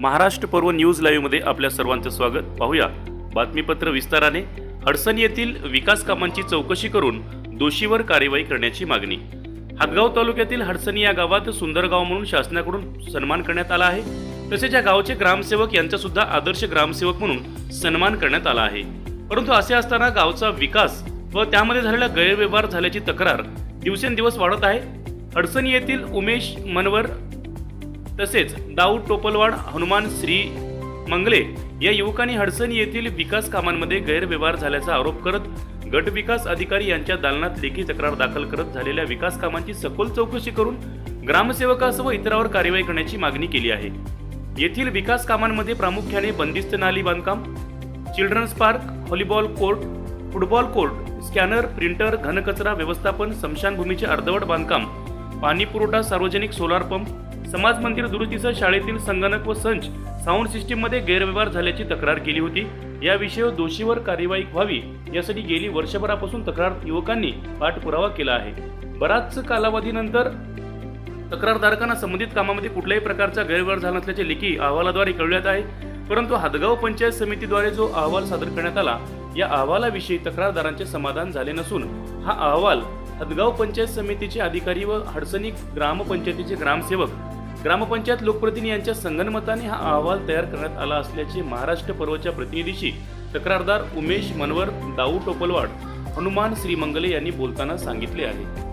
महाराष्ट्र पर्व न्यूज लाईव्हमध्ये आपल्या सर्वांचं स्वागत. पाहूया. बातमीपत्र विस्ताराने. हडसन येथील विकास कामांची चौकशी करून दोषीवर कार्यवाही करण्याची मागणी. हातगाव तालुक्यातील हडसणी या गावात सुंदरगाव म्हणून शासनाकडून सन्मान करण्यात आला आहे. तसेच या गावचे ग्रामसेवक यांचा सुद्धा आदर्श ग्रामसेवक म्हणून सन्मान करण्यात आला आहे. परंतु असे असताना गावचा विकास व त्यामध्ये झालेला गैरव्यवहार झाल्याची तक्रार दिवसेंदिवस वाढत आहे. हडसणी येथील उमेश मनवर तसेच दाऊद टोपलवाड हनुमान श्री मंगले या युवकांनी हडसणी येथील विकास कामांमध्ये गैरव्यवहार झाल्याचा आरोप करत गट विकास अधिकारी यांच्या दालनात लेखी तक्रार दाखल करत झालेल्या विकास कामांची सखोल चौकशी करून ग्रामसेवकासह इतरावर कार्यवाही करण्याची मागणी केली आहे. येथील विकास कामांमध्ये प्रामुख्याने बंदिस्त नाली बांधकाम children's park volleyball court football court scanner printer घनकचरा व्यवस्थापन स्मशानभूमीचे अर्धवट बांधकाम पाणी पुरवठा सार्वजनिक सोलार पंप समाज मंदिर दुरुस्तीसह शाळेतील संगणक व संच साऊंड सिस्टीममध्ये गैरव्यवहार झाल्याची तक्रार केली होती. या विषयावर दोषीवर कार्यवाही व्हावी यासाठी गेली वर्षभरापासून तक्रार युवकांनी पाठपुरावा केला आहे. बराच कालावधीनंतर तक्रारधारकांना संबंधित कामामध्ये कुठल्याही प्रकारचा गैरव्यवहार झाला नसल्याचे लेखी अहवालाद्वारे कळवण्यात आहे. परंतु हादगाव पंचायत समितीद्वारे जो अहवाल सादर करण्यात आला या अहवालाविषयी तक्रारदारांचे समाधान झाले नसून हा अहवाल हदगाव पंचायत समितीचे अधिकारी व हडसणी ग्रामपंचायतीचे ग्रामसेवक ग्रामपंचायत लोकप्रतिनिधी यांच्या संगनमताने हा अहवाल तयार करण्यात आला असल्याचे महाराष्ट्र पर्वच्या प्रतिनिधीशी तक्रारदार उमेश मनवर दाऊ टोपलवाड हनुमान श्रीमंगले यांनी बोलताना सांगितले आहे.